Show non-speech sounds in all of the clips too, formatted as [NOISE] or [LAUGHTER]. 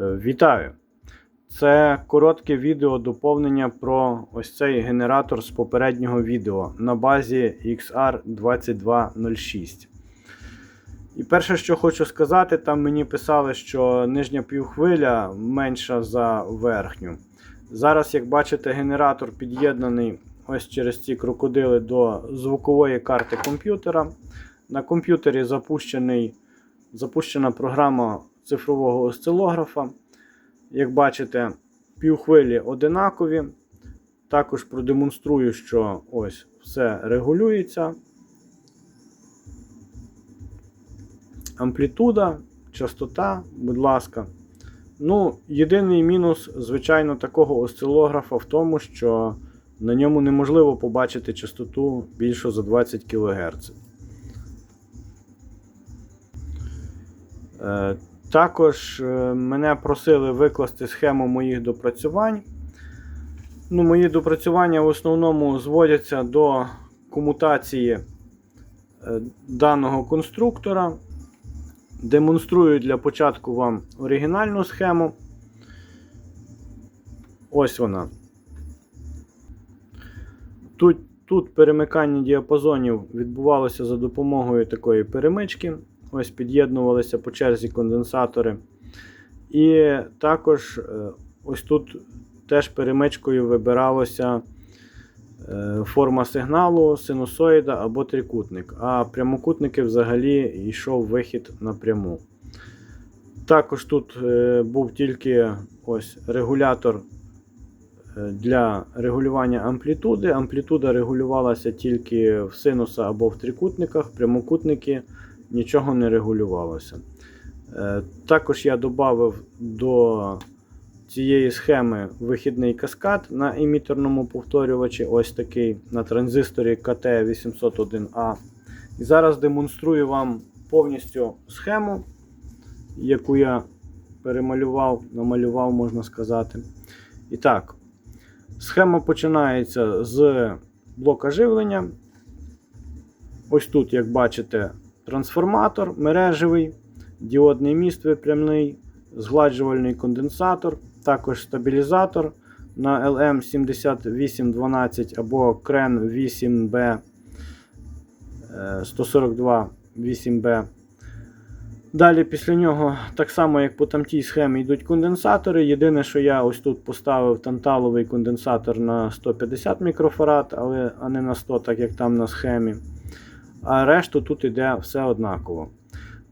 Е, Вітаю! Це коротке відео доповнення про ось цей генератор з попереднього відео на базі XR2206. І перше, що хочу сказати, там мені писали, що нижня півхвиля менша за верхню. Зараз, як бачите, генератор під'єднаний ось через ці крокодили до звукової карти комп'ютера. На комп'ютері запущена програма цифрового осцилографа. Як бачите, півхвилі одинакові. Також продемонструю, що ось все регулюється. Амплітуда, частота, будь ласка. Ну, єдиний мінус, звичайно, такого осцилографа в тому, що на ньому неможливо побачити частоту більше за 20 кГц. Також е, мене просили викласти схему моїх допрацювань. Ну, Мої допрацювання в основному зводяться до комутації е, даного конструктора. Демонструю для початку вам оригінальну схему. Ось вона. Тут, тут перемикання діапазонів відбувалося за допомогою такої перемички. Ось під'єднувалися по черзі конденсатори. І також е, ось тут теж перемичкою вибиралося е, форма сигналу, синусоїда або трикутник. А прямокутники взагалі йшов вихід напряму. Також тут е, був тільки ось регулятор для регулювання амплітуди. Амплітуда регулювалася тільки в синуса або в трикутниках, прямокутники нічого не регулювалося. Е, Також я додав до цієї схеми вихідний каскад на емітерному повторювачі, ось такий на транзисторі КТ801А. І зараз демонструю вам повністю схему, яку я перемалював, намалював, можна сказати. І так, схема починається з блока живлення. Ось тут, як бачите, трансформатор мережевий, діодний міст випрямний, згладжувальний конденсатор, також стабілізатор на LM7812 або CREN 8B 142 8B. Далі після нього, так само як по тамтій схемі, йдуть конденсатори. Єдине, що я ось тут поставив танталовий конденсатор на 150 мікрофарад, але а не на 100, так як там на схемі. А решту тут йде все однаково.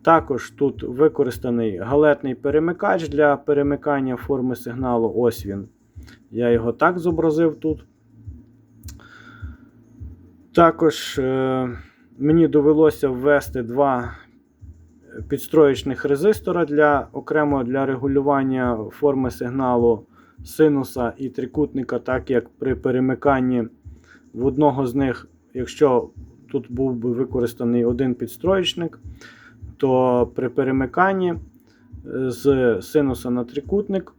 Також тут використаний галетний перемикач для перемикання форми сигналу. Ось він. Я його так зобразив тут. Також е, мені довелося ввести два підстроєчних резистора для, окремо для регулювання форми сигналу синуса і трикутника, так як при перемиканні в одного з них, якщо тут був би використаний один підстроєчник, то при перемиканні з синуса на трикутник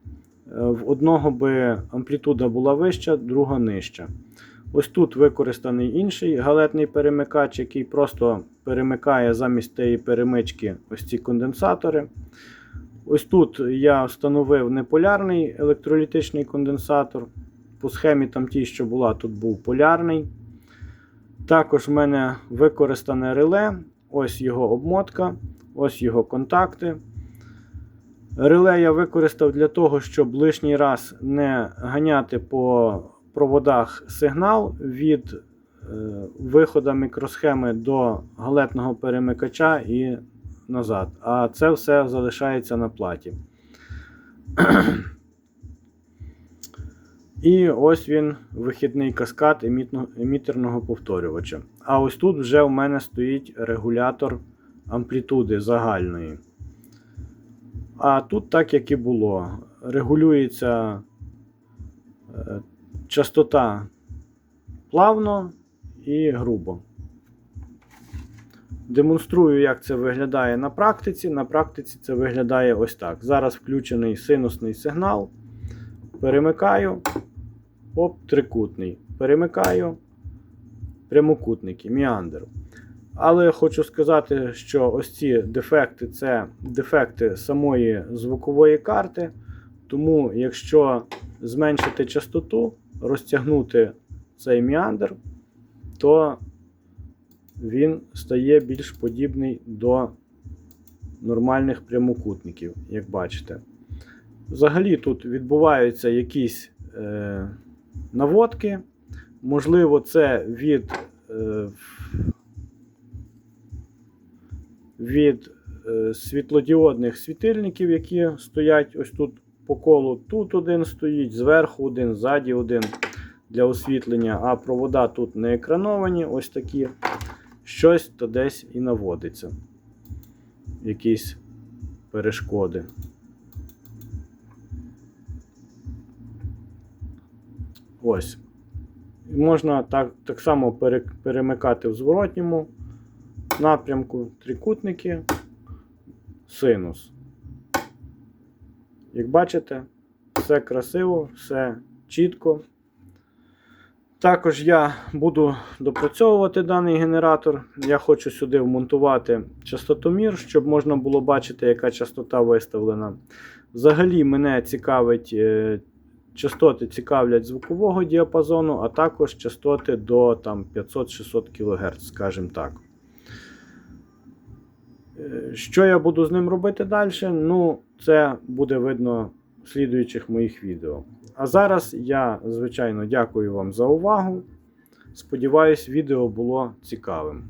в одного би амплітуда була вища, друга нижча. Ось тут використаний інший галетний перемикач, який просто перемикає замість тієї перемички ось ці конденсатори. Ось тут я встановив неполярний електролітичний конденсатор. По схемі там ті, що була, тут був полярний. Також в мене використане реле, ось його обмотка, ось його контакти. Реле я використав для того, щоб лишній раз не ганяти по проводах сигнал від е, виходу мікросхеми до галетного перемикача і назад. А це все залишається на платі. [CLEARS THROAT] І ось він, вихідний каскад емітерного повторювача. А ось тут вже у мене стоїть регулятор амплітуди загальної. А тут так, як і було. Регулюється е, частота плавно і грубо. Демонструю, як це виглядає на практиці. На практиці це виглядає ось так. Зараз включений синусний сигнал. Перемикаю. Оп, трикутний. Перемикаю прямокутники, міандр. Але хочу сказати, що ось ці дефекти це дефекти самої звукової карти. Тому, якщо зменшити частоту, розтягнути цей міандр, то він стає більш подібний до нормальних прямокутників, як бачите. Взагалі тут відбуваються якісь е, наводки. Можливо, це від, е, від е, світлодіодних світильників, які стоять ось тут по колу. Тут один стоїть, зверху один, ззаді один для освітлення, а провода тут не екрановані, ось такі. Щось то десь і наводиться. Якісь перешкоди. Ось. Можна так, так само перемикати в зворотньому напрямку трикутники, синус. Як бачите, все красиво, все чітко. Також я буду допрацьовувати даний генератор. Я хочу сюди вмонтувати частотомір, щоб можна було бачити, яка частота виставлена. Взагалі, мене цікавить, е, частоти цікавлять звукового діапазону, а також частоти до там, 500-600 кГц, скажімо так. Е, Що я буду з ним робити далі? Ну, це буде видно в слідуючих моїх відео. А зараз я, звичайно, дякую вам за увагу. Сподіваюсь, відео було цікавим.